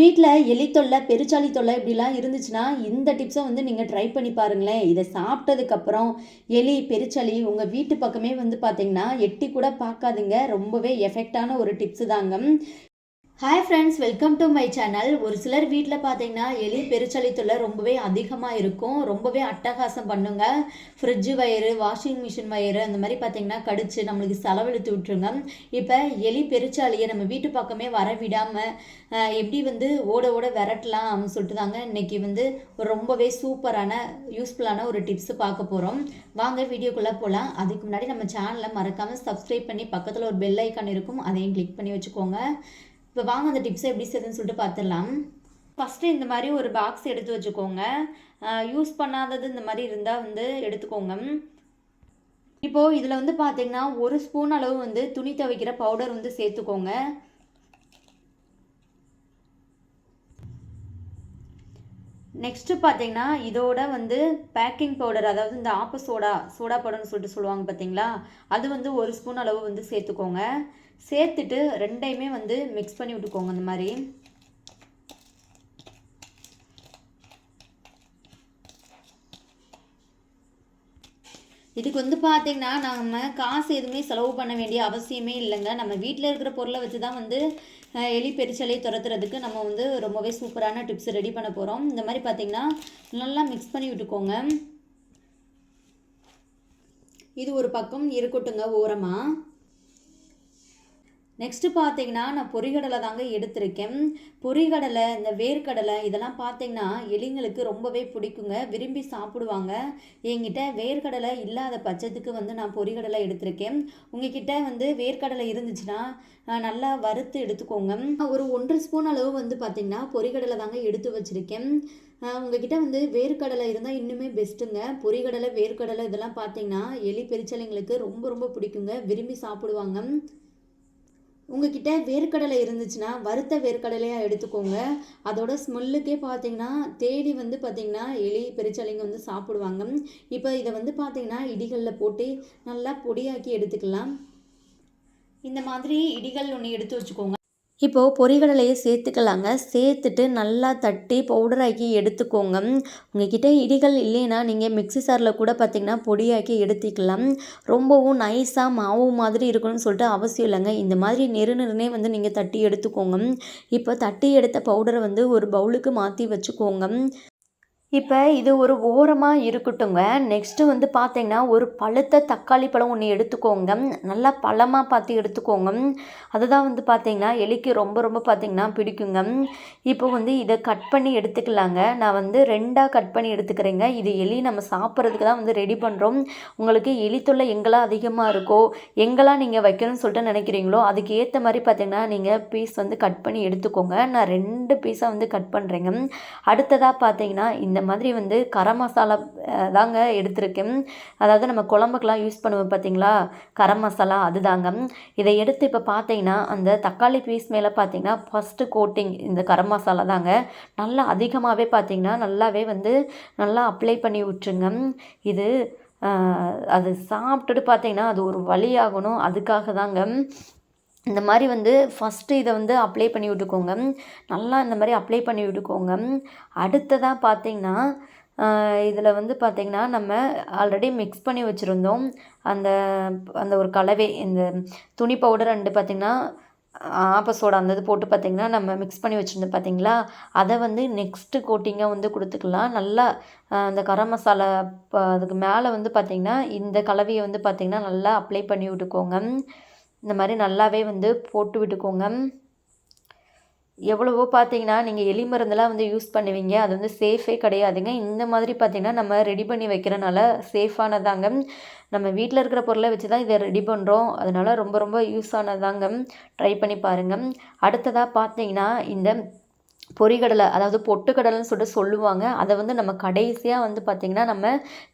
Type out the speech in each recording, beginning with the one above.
வீட்டில் எலி தொல்லை பெருச்சாளி தொல்லை இப்படிலாம் இருந்துச்சுன்னா இந்த டிப்ஸை வந்து நீங்கள் ட்ரை பண்ணி பாருங்களேன். இதை சாப்பிட்டதுக்கப்புறம் எலி பெருச்சாளி உங்கள் வீட்டு பக்கமே வந்து பார்த்தீங்கன்னா எட்டி கூட பார்க்காதுங்க. ரொம்பவே எஃபெக்டான ஒரு டிப்ஸு தாங்க. Hi friends welcome to my channel ஒரு சிலர் வீட்டில் பார்த்தீங்கன்னா எலி பெருச்சளி தொல்லை ரொம்பவே அதிகமாக இருக்கும். ரொம்பவே அட்டகாசம் பண்ணுங்க. ஃப்ரிட்ஜு வயிறு வாஷிங் மிஷின் வயிறு அந்த மாதிரி பார்த்தீங்கன்னா கடிச்சு நம்மளுக்கு செலவெழுத்து விட்டுருங்க. இப்போ எலி பெருச்சாளியை நம்ம வீட்டு பக்கமே வர விடாமல் எப்படி வந்து ஓட ஓட விரட்டலாம் அப்படின்னு சொல்லிட்டு தாங்க இன்னைக்கு வந்து ரொம்பவே சூப்பரான யூஸ்ஃபுல்லான ஒரு டிப்ஸ் பார்க்க போகிறோம் வாங்க வீடியோக்குள்ளே போகலாம் அதுக்கு முன்னாடி நம்ம சேனலை மறக்காமல் சப்ஸ்கிரைப் பண்ணி பக்கத்தில் ஒரு பெல் ஐக்கான் இருக்கும். அதையும் கிளிக் பண்ணி வச்சுக்கோங்க. இப்போ வாங்க அந்த டிப்ஸை எப்படி செய்யுதுன்னு சொல்லிட்டு பார்த்துடலாம் ஃபஸ்ட்டு இந்த மாதிரி ஒரு பாக்ஸ் எடுத்து வச்சுக்கோங்க. யூஸ் பண்ணாதது இந்த மாதிரி இருந்தால் வந்து எடுத்துக்கோங்க. இப்போது இதில் வந்து பார்த்தீங்கன்னா ஒரு ஸ்பூன் அளவு வந்து துணி துவைக்கிற பவுடர் வந்து சேர்த்துக்கோங்க. நெக்ஸ்ட்டு பார்த்தீங்கன்னா இதோட வந்து பேக்கிங் பவுடர் அதாவது இந்த ஆப்ப சோடா சோடா பவுடர்னு சொல்லிட்டு சொல்லுவாங்க பார்த்தீங்களா? அது வந்து ஒரு ஸ்பூன் அளவு வந்து சேர்த்துக்கோங்க. சேர்த்துட்டு ரெண்டையுமே வந்து மிக்ஸ் பண்ணி விட்டுக்கோங்க இந்த மாதிரி. இதுக்கு வந்து பார்த்திங்கன்னா நம்ம காசு எதுவுமே செலவு பண்ண வேண்டிய அவசியமே இல்லைங்க. நம்ம வீட்டில் இருக்கிற பொருளை வச்சு தான் வந்து எலி பெருச்சலை துரத்துறதுக்கு நம்ம வந்து ரொம்பவே சூப்பரான டிப்ஸ் ரெடி பண்ண போகிறோம் இந்த மாதிரி பார்த்தீங்கன்னா நல்லா மிக்ஸ் பண்ணி விட்டுக்கோங்க. இது ஒரு பக்கம் இருக்கட்டுங்க ஓரமாக நெக்ஸ்ட்டு பார்த்தீங்கன்னா நான் பொறிகடலை தாங்க எடுத்திருக்கேன். பொறிகடலை இந்த வேர்க்கடலை இதெல்லாம் பார்த்தீங்கன்னா எலிங்களுக்கு ரொம்பவே பிடிக்குங்க. விரும்பி சாப்பிடுவாங்க. என்கிட்ட வேர்க்கடலை இல்லாத பட்சத்துக்கு வந்து நான் பொறிகடலை எடுத்திருக்கேன். உங்ககிட்ட வந்து வேர்க்கடலை இருந்துச்சுன்னா நல்லா வறுத்து எடுத்துக்கோங்க. ஒரு ஒன்றரை ஸ்பூன் அளவு வந்து பார்த்திங்கன்னா பொறிகடலை தாங்க எடுத்து வச்சுருக்கேன். உங்ககிட்ட வந்து வேர்க்கடலை இருந்தால் இன்னுமே பெஸ்ட்டுங்க பொறிகடலை வேர்க்கடலை இதெல்லாம் பார்த்தீங்கன்னா எலி பெரிச்சலைங்களுக்கு ரொம்ப ரொம்ப பிடிக்குங்க. விரும்பி சாப்பிடுவாங்க. உங்ககிட்ட வேர்க்கடலை இருந்துச்சுன்னா வறுத்த வேர்க்கடலையாக எடுத்துக்கோங்க. அதோட ஸ்மெல்லுக்கே பார்த்தீங்கன்னா தேடி வந்து பார்த்திங்கன்னா எலி பெருச்சலைங்க வந்து சாப்பிடுவாங்க. இப்போ இதை வந்து பார்த்திங்கன்னா இடிகளில் போட்டு நல்லா பொடியாக்கி எடுத்துக்கலாம். இந்த மாதிரி இடிகள் ஒன்று எடுத்து வச்சுக்கோங்க. இப்போது பொறிகடலையை சேர்த்துக்கலாங்க. சேர்த்துட்டு நல்லா தட்டி பவுடராக்கி எடுத்துக்கோங்க. உங்ககிட்ட இடிகள் இல்லைன்னா நீங்கள் மிக்சி சாரில் கூட பார்த்திங்கன்னா பொடியாக்கி எடுத்துக்கலாம். ரொம்பவும் நைஸாக மாவு மாதிரி இருக்கணும்னு சொல்லிட்டு அவசியம் இல்லைங்க. இந்த மாதிரி நெரு நெருனே வந்து நீங்கள் தட்டி எடுத்துக்கோங்க. இப்போ தட்டி எடுத்த பவுடரை வந்து ஒரு பவுலுக்கு மாற்றி வச்சுக்கோங்க. இப்போ இது ஒரு ஓரமாக இருக்கட்டுங்க நெக்ஸ்ட்டு வந்து பார்த்தீங்கன்னா ஒரு பழுத்த தக்காளி பழம் ஒன்று எடுத்துக்கோங்க. நல்லா பழமாக பார்த்து எடுத்துக்கோங்க. அதுதான் வந்து பார்த்தீங்கன்னா எலிக்கு ரொம்ப ரொம்ப பார்த்திங்கன்னா பிடிக்குங்க. இப்போ வந்து இதை கட் பண்ணி எடுத்துக்கலாங்க. நான் வந்து ரெண்டாக கட் பண்ணி எடுத்துக்கிறேங்க. இது எலி நம்ம சாப்பிட்றதுக்கு தான் வந்து ரெடி பண்ணுறோம் உங்களுக்கு எலி தொல்லை எங்கெல்லாம் அதிகமாக இருக்கோ எங்கெல்லாம் நீங்கள் வைக்கணும்னு சொல்லிட்டு நினைக்கிறீங்களோ அதுக்கு ஏற்ற மாதிரி பார்த்தீங்கன்னா நீங்கள் பீஸ் வந்து கட் பண்ணி எடுத்துக்கோங்க. நான் ரெண்டு பீஸாக வந்து கட் பண்ணுறேங்க அடுத்ததாக பார்த்தீங்கன்னா இந்த இந்த மாதிரி வந்து கரம் மசாலா தாங்க எடுத்திருக்கேன். அதாவது நம்ம குழம்புக்கெலாம் யூஸ் பண்ணுவோம் பார்த்தீங்களா கரம் மசாலா அதுதாங்க இதை எடுத்து இப்போ பார்த்தீங்கன்னா அந்த தக்காளி பீஸ் மேலே பார்த்தீங்கன்னா ஃபஸ்ட்டு கோட்டிங் இந்த கரம் மசாலா தாங்க. நல்லா அதிகமாகவே பார்த்தீங்கன்னா நல்லாவே வந்து நல்லா அப்ளை பண்ணி விட்டுருங்க. இது அது சாப்பிட்டுட்டு பார்த்தீங்கன்னா அது ஒரு வழியாகணும் அதுக்காக தாங்க. இந்த மாதிரி வந்து ஃபஸ்ட்டு இதை வந்து அப்ளை பண்ணி விட்டுக்கோங்க. நல்லா இந்த மாதிரி அப்ளை பண்ணி விட்டுக்கோங்க. அடுத்ததாக பார்த்திங்கன்னா இதில் வந்து பார்த்திங்கன்னா நம்ம ஆல்ரெடி மிக்ஸ் பண்ணி வச்சுருந்தோம். அந்த அந்த ஒரு கலவை இந்த துணி பவுடர் அண்டு பார்த்திங்கன்னா ஆப்பசோட அந்த இது போட்டு பார்த்திங்கன்னா நம்ம மிக்ஸ் பண்ணி வச்சுருந்தோம் பார்த்திங்களா அதை வந்து நெக்ஸ்ட்டு கோட்டிங்காக வந்து கொடுத்துக்கலாம். நல்லா அந்த கரம் மசாலா அதுக்கு மேலே வந்து பார்த்திங்கன்னா இந்த கலவையை வந்து பார்த்திங்கன்னா நல்லா அப்ளை பண்ணி விட்டுக்கோங்க. இந்த மாதிரி நல்லாவே வந்து போட்டு விட்டுக்கோங்க. எவ்வளவோ பார்த்தீங்கன்னா நீங்கள் எலி மருந்தெல்லாம் வந்து யூஸ் பண்ணுவீங்க. அது வந்து சேஃபே கிடையாதுங்க. இந்த மாதிரி பார்த்தீங்கன்னா நம்ம ரெடி பண்ணி வைக்கிறனால சேஃபானதாங்க நம்ம வீட்டில் இருக்கிற பொருளை வச்சு தான் இதை ரெடி பண்ணுறோம் அதனால் ரொம்ப ரொம்ப யூஸ் ஆனதாங்க. ட்ரை பண்ணி பாருங்கள் அடுத்ததாக பார்த்தீங்கன்னா இந்த பொரிகடலை அதாவது பொட்டுக்கடலைன்னு சொல்லிட்டு சொல்லுவாங்க. அதை வந்து நம்ம கடைசியாக வந்து பார்த்திங்கன்னா நம்ம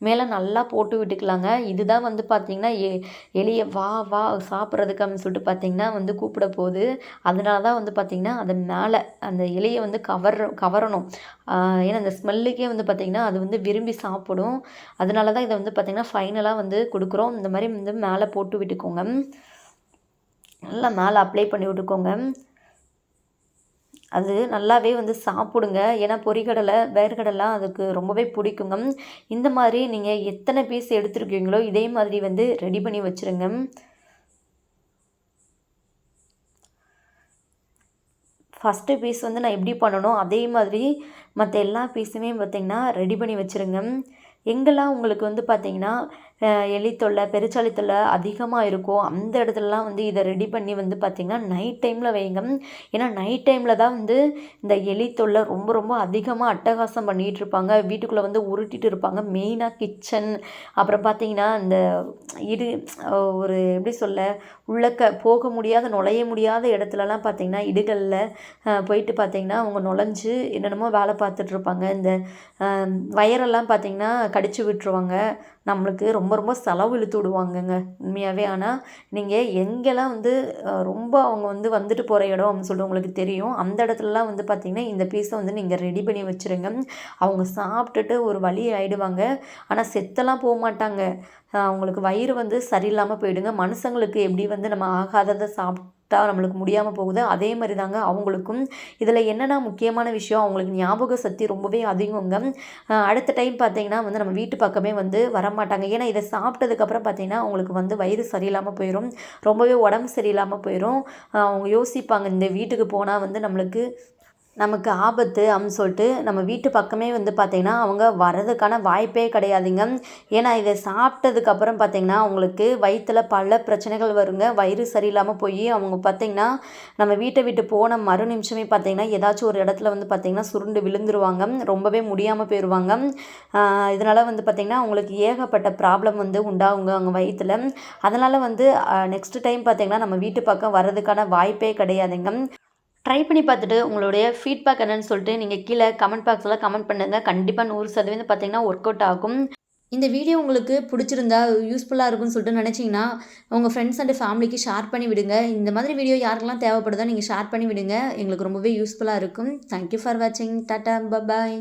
மேலே நல்லா போட்டு விட்டுக்கலாங்க. இதுதான் வந்து பார்த்திங்கன்னா எ எளிய வா வா சாப்பிட்றதுக்கு அப்படின்னு சொல்லிட்டு பார்த்திங்கன்னா வந்து கூப்பிட போகுது. அதனால தான் வந்து பார்த்திங்கன்னா அதை மேலே அந்த இலையை வந்து கவர் கவரணும். ஏன்னா அந்த ஸ்மெல்லுக்கே வந்து பார்த்திங்கன்னா அது வந்து விரும்பி சாப்பிடும். அதனால தான் இதை வந்து பார்த்திங்கன்னா ஃபைனலாக வந்து கொடுக்குறோம். இந்த மாதிரி வந்து மேலே போட்டு விட்டுக்கோங்க. நல்லா மேலே அப்ளை பண்ணி விட்டுக்கோங்க. அது நல்லாவே வந்து சாப்பிடுங்க. ஏன்னா பொறிகடலை வேர்க்கடலாம் அதுக்கு ரொம்பவே பிடிக்குங்க. இந்த மாதிரி நீங்கள் எத்தனை பீஸ் எடுத்துருக்கீங்களோ இதே மாதிரி வந்து ரெடி பண்ணி வச்சுருங்க. ஃபஸ்ட்டு பீஸ் வந்து நான் எப்படி பண்ணணும் அதே மாதிரி மற்ற எல்லா பீஸுமே பார்த்திங்கன்னா ரெடி பண்ணி வச்சுருங்க. எங்கெல்லாம் உங்களுக்கு வந்து பார்த்திங்கன்னா எலி தொல்லை பெருச்சாளி தொல்லை அதிகமாக இருக்கும். அந்த இடத்துலலாம் வந்து இதை ரெடி பண்ணி வந்து பார்த்திங்கன்னா நைட் டைமில் வைங்க. ஏன்னா நைட் டைமில் தான் வந்து இந்த எலி தொல்லை ரொம்ப ரொம்ப அதிகமாக அட்டகாசம் பண்ணிகிட்டு இருப்பாங்க. வீட்டுக்குள்ளே வந்து உருட்டிட்டு இருப்பாங்க. மெயினாக கிச்சன் அப்புறம் பார்த்திங்கன்னா இந்த இரு ஒரு எப்படி சொல்ல உள்ளக்க போக முடியாத நுழைய முடியாத இடத்துலலாம் பார்த்திங்கன்னா இடுகளில் போயிட்டு பார்த்திங்கன்னா அவங்க நுழைஞ்சு என்னென்னமோ வேலை பார்த்துட்ருப்பாங்க இந்த வயரெல்லாம் பார்த்திங்கன்னா கடிச்சு விட்டுருவாங்க. நம்மளுக்கு ரொம்ப ரொம்ப செலவு இழுத்து விடுவாங்கங்க. உண்மையாகவே ஆனால் நீங்கள் எங்கெல்லாம் வந்து ரொம்ப அவங்க வந்து வந்துட்டு போகிற இடம் அப்படின்னு சொல்லிட்டு உங்களுக்கு தெரியும் அந்த இடத்துலலாம் வந்து பார்த்திங்கன்னா இந்த பீஸை வந்து நீங்கள் ரெடி பண்ணி வச்சுருங்க. அவங்க சாப்பிட்டுட்டு ஒரு வழி ஆகிடுவாங்க ஆனால் செத்தெல்லாம் போக மாட்டாங்க. அவங்களுக்கு வயிறு வந்து சரியில்லாமல் போயிடுங்க. மனுஷங்களுக்கு எப்படி வந்து நம்ம ஆகாததை சாப்பிட்டு சாப்பிட்டா நம்மளுக்கு முடியாமல் போகுது. அதே மாதிரி தாங்க அவங்களுக்கும். இதில் என்னென்ன முக்கியமான விஷயம் அவங்களுக்கு ஞாபக சக்தி ரொம்பவே அதிகங்க. அடுத்த டைம் பார்த்தீங்கன்னா வந்து நம்ம வீட்டு பக்கமே வந்து வரமாட்டாங்க. ஏன்னா இதை சாப்பிட்டதுக்கப்புறம் பார்த்தீங்கன்னா அவங்களுக்கு வந்து வயிறு சரியில்லாமல் போயிடும் ரொம்பவே உடம்பு சரியில்லாமல் போயிடும் அவங்க யோசிப்பாங்க இந்த வீட்டுக்கு போனால் வந்து நம்மளுக்கு நமக்கு ஆபத்து அப்படின்னு சொல்லிட்டு நம்ம வீட்டு பக்கமே வந்து பார்த்திங்கன்னா அவங்க வர்றதுக்கான வாய்ப்பே கிடையாதுங்க. ஏன்னா இதை சாப்பிட்டதுக்கப்புறம் பார்த்திங்கன்னா அவங்களுக்கு வயிற்றில் பல பிரச்சனைகள் வருங்க. வயிறு சரியில்லாமல் போய் அவங்க பார்த்திங்கன்னா நம்ம வீட்டை விட்டு போன மறு நிமிஷமே பார்த்திங்கன்னா ஏதாச்சும் ஒரு இடத்துல வந்து பார்த்திங்கன்னா சுருண்டு விழுந்துருவாங்க. ரொம்பவே முடியாமல் போயிடுவாங்க இதனால் வந்து பார்த்திங்கன்னா அவங்களுக்கு ஏகப்பட்ட ப்ராப்ளம் வந்து உண்டாகுங்க அவங்க வயிற்றில் அதனால் வந்து நெக்ஸ்ட் டைம் பார்த்திங்கன்னா நம்ம வீட்டு பக்கம் வர்றதுக்கான வாய்ப்பே கிடையாதுங்க. ட்ரை பண்ணி பார்த்துட்டு உங்களுடைய ஃபீட்பேக் என்னன்னு சொல்லிட்டு நீங்கள் கீழே கமெண்ட் பாக்ஸில் கமெண்ட் பண்ணுங்கள் கண்டிப்பாக நூறு சதவீதம் பார்த்தீங்கன்னா ஒர்க் அவுட் ஆகும். இந்த வீடியோ உங்களுக்கு பிடிச்சிருந்தா யூஸ்ஃபுல்லாக இருக்கும்னு சொல்லிட்டு நினச்சிங்கன்னா உங்கள் ஃப்ரெண்ட்ஸ் அண்ட் ஃபேமிலிக்கு ஷேர் பண்ணி விடுங்க. இந்த மாதிரி வீடியோ யாருக்கெல்லாம் தேவைப்படுதோ நீங்கள் ஷேர் பண்ணி விடுங்க. எங்களுக்கு ரொம்பவே யூஸ்ஃபுல்லாக இருக்கும். தேங்க்யூ ஃபார் வாட்சிங் டாட்டா பபாய்